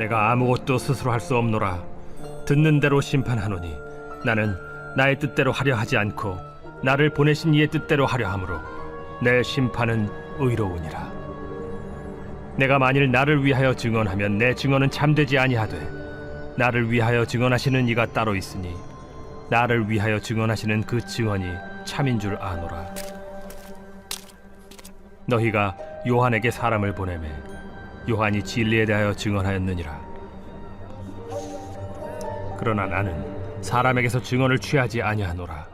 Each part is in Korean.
내가 아무것도 스스로 할 수 없노라. 듣는 대로 심판하노니 나는 나의 뜻대로 하려 하지 않고 나를 보내신 이의 뜻대로 하려 함으로 내 심판은 의로우니라. 내가 만일 나를 위하여 증언하면 내 증언은 참되지 아니하되 나를 위하여 증언하시는 이가 따로 있으니 나를 위하여 증언하시는 그 증언이 참인 줄 아노라. 너희가 요한에게 사람을 보내매 요한이 진리에 대하여 증언하였느니라. 그러나 나는 사람에게서 증언을 취하지 아니하노라.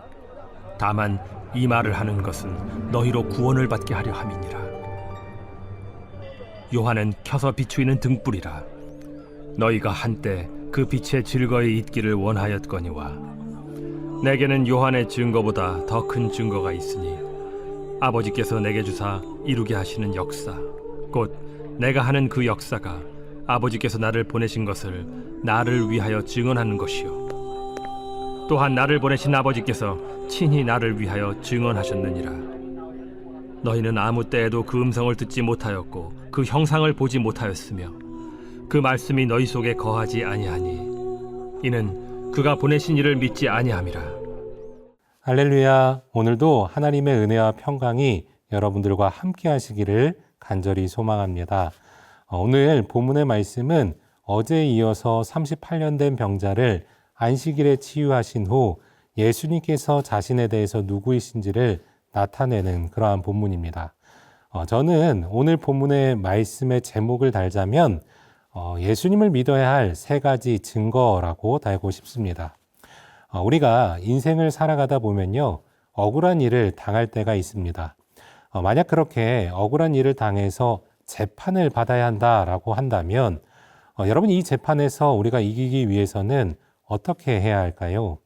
다만 이 말을 하는 것은 너희로 구원을 받게 하려 함이니라. 요한은 켜서 비추이는 등불이라. 너희가 한때 그 빛에 즐거이 있기를 원하였거니와 내게는 요한의 증거보다 더 큰 증거가 있으니 아버지께서 내게 주사 이루게 하시는 역사 곧 내가 하는 그 역사가 아버지께서 나를 보내신 것을 나를 위하여 증언하는 것이요. 또한 나를 보내신 아버지께서 친히 나를 위하여 증언하셨느니라. 너희는 아무 때에도 그 음성을 듣지 못하였고 그 형상을 보지 못하였으며 그 말씀이 너희 속에 거하지 아니하니 이는 그가 보내신 이를 믿지 아니함이라. 할렐루야. 오늘도 하나님의 은혜와 평강이 여러분들과 함께 하시기를 간절히 소망합니다. 어, 오늘 본문의 말씀은 어제에 이어서 38년 된 병자를 안식일에 치유하신 후 예수님께서 자신에 대해서 누구이신지를 나타내는 그러한 본문입니다. 어, 저는 오늘 본문의 말씀의 제목을 달자면 어, 예수님을 믿어야 할 세 가지 증거라고 달고 싶습니다. 어, 우리가 인생을 살아가다 보면요, 억울한 일을 당할 때가 있습니다. 어, 만약 그렇게 억울한 일을 당해서 재판을 받아야 한다라고 한다면, 어, 여러분 이 재판에서 우리가 이기기 위해서는 어떻게 해야 할까요?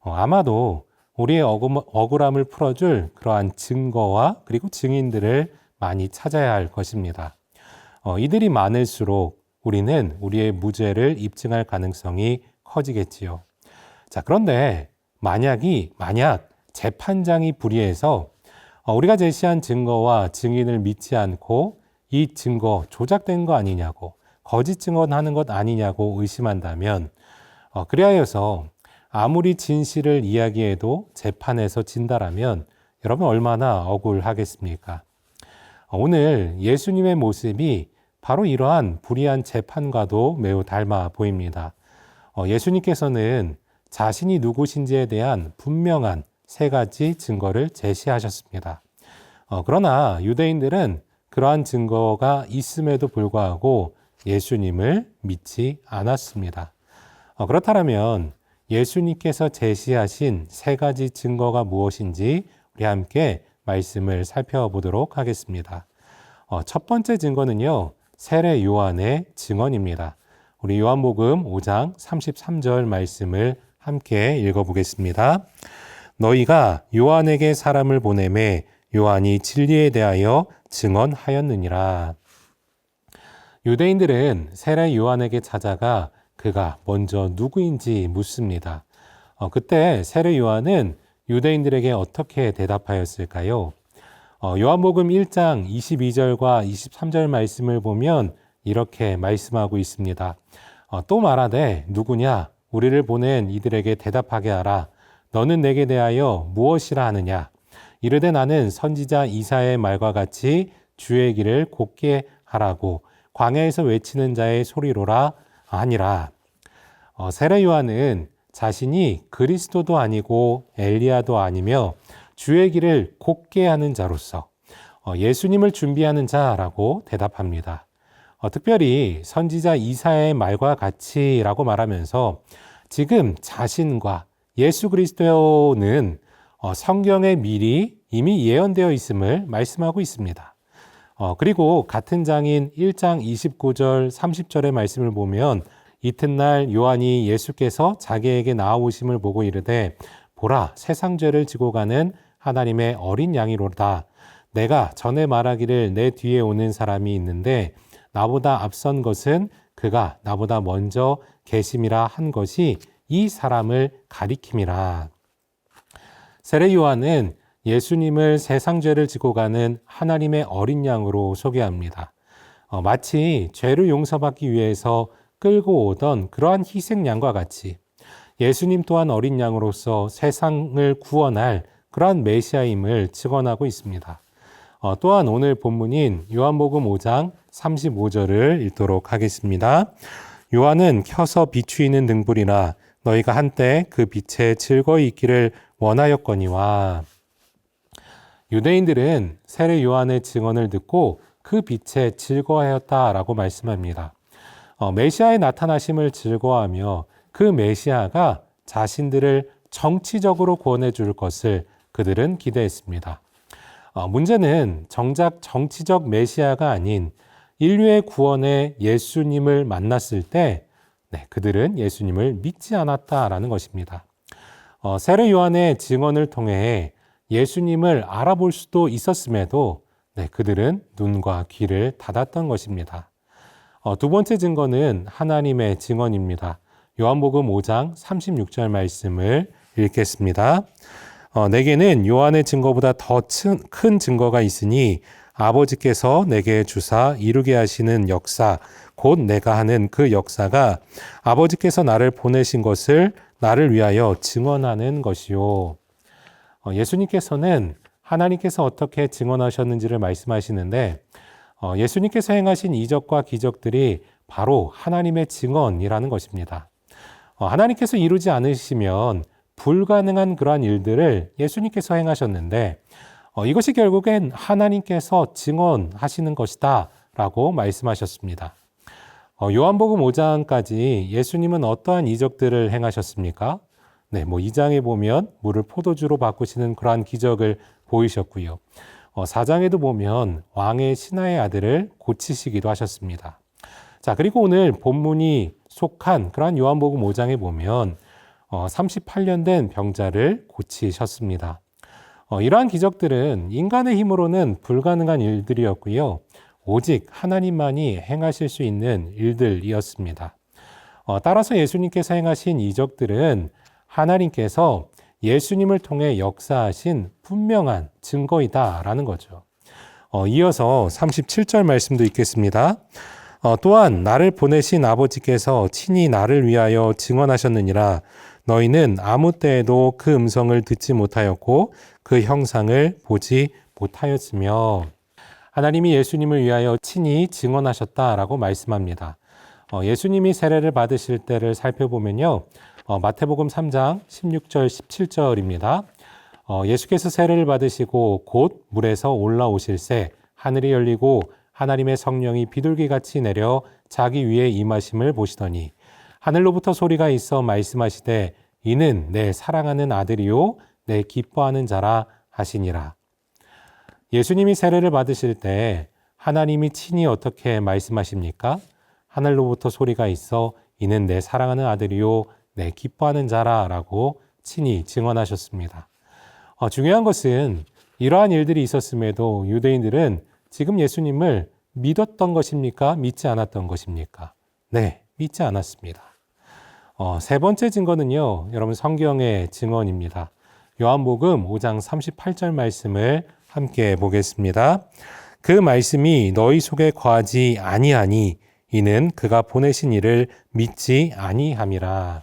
어, 아마도 우리의 억울, 억울함을 풀어줄 그러한 증거와 그리고 증인들을 많이 찾아야 할 것입니다. 어, 이들이 많을수록 우리는 우리의 무죄를 입증할 가능성이 커지겠지요. 자, 그런데 만약이, 만약 재판장이 불의해서 어, 우리가 제시한 증거와 증인을 믿지 않고 이 증거 조작된 거 아니냐고, 거짓 증언하는 것 아니냐고 의심한다면, 어, 그리하여서 아무리 진실을 이야기해도 재판에서 진다라면 여러분 얼마나 억울하겠습니까? 어, 오늘 예수님의 모습이 바로 이러한 불의한 재판과도 매우 닮아 보입니다. 어, 예수님께서는 자신이 누구신지에 대한 분명한 세 가지 증거를 제시하셨습니다. 어, 그러나 유대인들은 그러한 증거가 있음에도 불구하고 예수님을 믿지 않았습니다. 어, 그렇다면 예수님께서 제시하신 세 가지 증거가 무엇인지 우리 함께 말씀을 살펴보도록 하겠습니다. 어, 첫 번째 증거는요, 세례 요한의 증언입니다. 우리 요한복음 5장 33절 말씀을 함께 읽어보겠습니다. 너희가 요한에게 사람을 보내매 요한이 진리에 대하여 증언하였느니라. 유대인들은 세례 요한에게 찾아가 그가 먼저 누구인지 묻습니다. 어, 그때 세례 요한은 유대인들에게 어떻게 대답하였을까요? 어, 요한복음 1장 22절과 23절 말씀을 보면 이렇게 말씀하고 있습니다. 어, 또 말하되 누구냐? 우리를 보낸 이들에게 대답하게 하라. 너는 내게 대하여 무엇이라 하느냐? 이르되 나는 선지자 이사의 말과 같이 주의 길을 곧게 하라고 광야에서 외치는 자의 소리로라 아니라. 어, 세례 요한은 자신이 그리스도도 아니고 엘리야도 아니며 주의 길을 곧게 하는 자로서 어, 예수님을 준비하는 자라고 대답합니다. 어, 특별히 선지자 이사의 말과 같이라고 말하면서 지금 자신과 예수 그리스도는 어, 성경에 미리 이미 예언되어 있음을 말씀하고 있습니다. 어, 그리고 같은 장인 1장 29절 30절의 말씀을 보면 이튿날 요한이 예수께서 자기에게 나아오심을 보고 이르되 보라 세상 죄를 지고 가는 하나님의 어린 양이로다. 내가 전에 말하기를 내 뒤에 오는 사람이 있는데 나보다 앞선 것은 그가 나보다 먼저 계심이라 한 것이 이 사람을 가리킴이라. 세례 요한은 예수님을 세상 죄를 지고 가는 하나님의 어린 양으로 소개합니다. 어, 마치 죄를 용서받기 위해서 끌고 오던 그러한 희생 양과 같이 예수님 또한 어린 양으로서 세상을 구원할 그러한 메시아임을 증언하고 있습니다. 어, 또한 오늘 본문인 요한복음 5장 35절을 읽도록 하겠습니다. 요한은 켜서 비추이는 등불이나 너희가 한때 그 빛에 즐거이 있기를 원하였거니와 유대인들은 세례 요한의 증언을 듣고 그 빛에 즐거워하였다라고 말씀합니다. 어, 메시아의 나타나심을 즐거워하며 그 메시아가 자신들을 정치적으로 구원해 줄 것을 그들은 기대했습니다. 어, 문제는 정작 정치적 메시아가 아닌 인류의 구원의 예수님을 만났을 때 네, 그들은 예수님을 믿지 않았다라는 것입니다. 어, 세례 요한의 증언을 통해 예수님을 알아볼 수도 있었음에도 네, 그들은 눈과 귀를 닫았던 것입니다. 어, 두 번째 증거는 하나님의 증언입니다. 요한복음 5장 36절 말씀을 읽겠습니다. 어, 내게는 요한의 증거보다 더 큰 증거가 있으니 아버지께서 내게 주사 이루게 하시는 역사, 곧 내가 하는 그 역사가 아버지께서 나를 보내신 것을 나를 위하여 증언하는 것이요. 어, 예수님께서는 하나님께서 어떻게 증언하셨는지를 말씀하시는데 어, 예수님께서 행하신 이적과 기적들이 바로 하나님의 증언이라는 것입니다. 어, 하나님께서 이루지 않으시면 불가능한 그러한 일들을 예수님께서 행하셨는데 어, 이것이 결국엔 하나님께서 증언하시는 것이다 라고 말씀하셨습니다. 어, 요한복음 5장까지 예수님은 어떠한 이적들을 행하셨습니까? 네, 뭐 2장에 보면 물을 포도주로 바꾸시는 그러한 기적을 보이셨고요. 어, 4장에도 보면 왕의 신하의 아들을 고치시기도 하셨습니다. 자, 그리고 오늘 본문이 속한 그러한 요한복음 5장에 보면 어, 38년 된 병자를 고치셨습니다. 어, 이러한 기적들은 인간의 힘으로는 불가능한 일들이었고요. 오직 하나님만이 행하실 수 있는 일들이었습니다. 어, 따라서 예수님께서 행하신 이적들은 하나님께서 예수님을 통해 역사하신 분명한 증거이다라는 거죠. 어, 이어서 37절 말씀도 읽겠습니다. 어, 또한 나를 보내신 아버지께서 친히 나를 위하여 증언하셨느니라 너희는 아무 때에도 그 음성을 듣지 못하였고 그 형상을 보지 못하였으며 하나님이 예수님을 위하여 친히 증언하셨다라고 말씀합니다. 어, 예수님이 세례를 받으실 때를 살펴보면요. 어, 마태복음 3장 16절 17절입니다. 어, 예수께서 세례를 받으시고 곧 물에서 올라오실새 하늘이 열리고 하나님의 성령이 비둘기같이 내려 자기 위에 임하심을 보시더니 하늘로부터 소리가 있어 말씀하시되 이는 내 사랑하는 아들이요 내 기뻐하는 자라 하시니라. 예수님이 세례를 받으실 때 하나님이 친히 어떻게 말씀하십니까? 하늘로부터 소리가 있어 이는 내 사랑하는 아들이요 내 기뻐하는 자라라고 친히 증언하셨습니다. 어, 중요한 것은 이러한 일들이 있었음에도 유대인들은 지금 예수님을 믿었던 것입니까? 믿지 않았던 것입니까? 네, 믿지 않았습니다. 어, 세 번째 증거는요, 여러분 성경의 증언입니다. 요한복음 5장 38절 말씀을 함께 보겠습니다. 그 말씀이 너희 속에 거하지 아니하니 이는 그가 보내신 이를 믿지 아니함이라.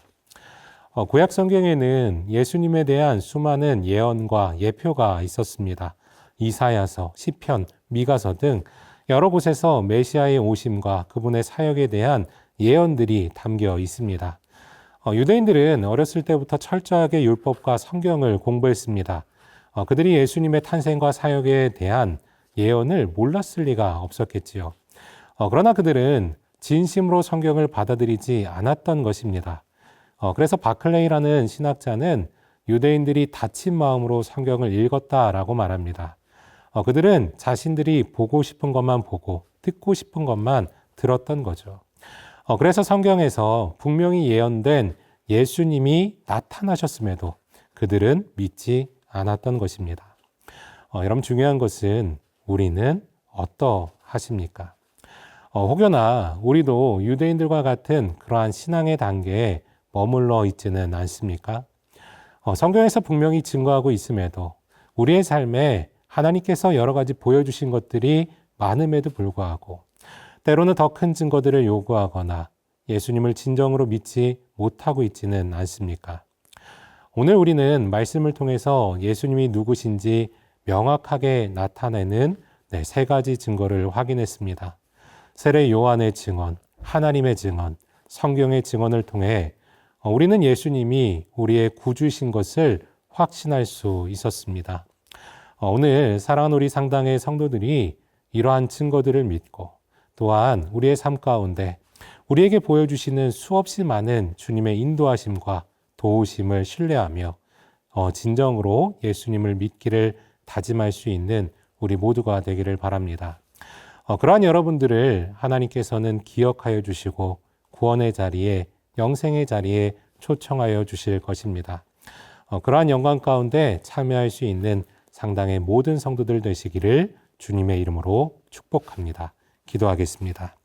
어, 구약 성경에는 예수님에 대한 수많은 예언과 예표가 있었습니다. 이사야서, 시편, 미가서 등 여러 곳에서 메시아의 오심과 그분의 사역에 대한 예언들이 담겨 있습니다. 어, 유대인들은 어렸을 때부터 철저하게 율법과 성경을 공부했습니다. 어, 그들이 예수님의 탄생과 사역에 대한 예언을 몰랐을 리가 없었겠지요. 어, 그러나 그들은 진심으로 성경을 받아들이지 않았던 것입니다. 어, 그래서 바클레이라는 신학자는 유대인들이 다친 마음으로 성경을 읽었다라고 말합니다. 어, 그들은 자신들이 보고 싶은 것만 보고 듣고 싶은 것만 들었던 거죠. 어, 그래서 성경에서 분명히 예언된 예수님이 나타나셨음에도 그들은 믿지 않았던 것입니다. 어, 여러분 중요한 것은 우리는 어떠하십니까? 어, 혹여나 우리도 유대인들과 같은 그러한 신앙의 단계에 머물러 있지는 않습니까? 어, 성경에서 분명히 증거하고 있음에도 우리의 삶에 하나님께서 여러 가지 보여주신 것들이 많음에도 불구하고 때로는 더 큰 증거들을 요구하거나 예수님을 진정으로 믿지 못하고 있지는 않습니까? 오늘 우리는 말씀을 통해서 예수님이 누구신지 명확하게 나타내는 네, 세 가지 증거를 확인했습니다. 세례 요한의 증언, 하나님의 증언, 성경의 증언을 통해 어, 우리는 예수님이 우리의 구주신 것을 확신할 수 있었습니다. 어, 오늘 사랑하는 우리 상당의 성도들이 이러한 증거들을 믿고 또한 우리의 삶 가운데 우리에게 보여주시는 수없이 많은 주님의 인도하심과 도우심을 신뢰하며 어, 진정으로 예수님을 믿기를 다짐할 수 있는 우리 모두가 되기를 바랍니다. 어, 그러한 여러분들을 하나님께서는 기억하여 주시고 구원의 자리에 영생의 자리에 초청하여 주실 것입니다. 어, 그러한 영광 가운데 참여할 수 있는 상당의 모든 성도들 되시기를 주님의 이름으로 축복합니다. 기도하겠습니다.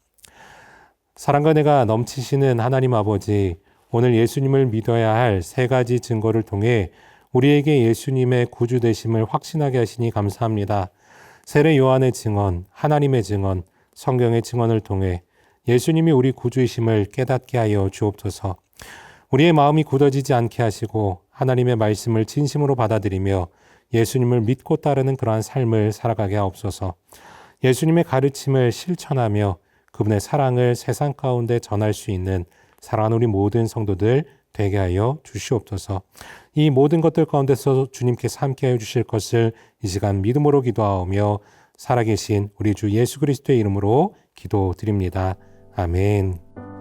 사랑과 내가 넘치시는 하나님 아버지, 오늘 예수님을 믿어야 할 세 가지 증거를 통해 우리에게 예수님의 구주 되심을 확신하게 하시니 감사합니다. 세례 요한의 증언, 하나님의 증언, 성경의 증언을 통해 예수님이 우리 구주이심을 깨닫게 하여 주옵소서. 우리의 마음이 굳어지지 않게 하시고 하나님의 말씀을 진심으로 받아들이며 예수님을 믿고 따르는 그러한 삶을 살아가게 하옵소서. 예수님의 가르침을 실천하며 그분의 사랑을 세상 가운데 전할 수 있는 사랑하는 우리 모든 성도들 되게 하여 주시옵소서. 이 모든 것들 가운데서 주님께서 함께하여 주실 것을 이 시간 믿음으로 기도하오며 살아계신 우리 주 예수 그리스도의 이름으로 기도드립니다. 아멘.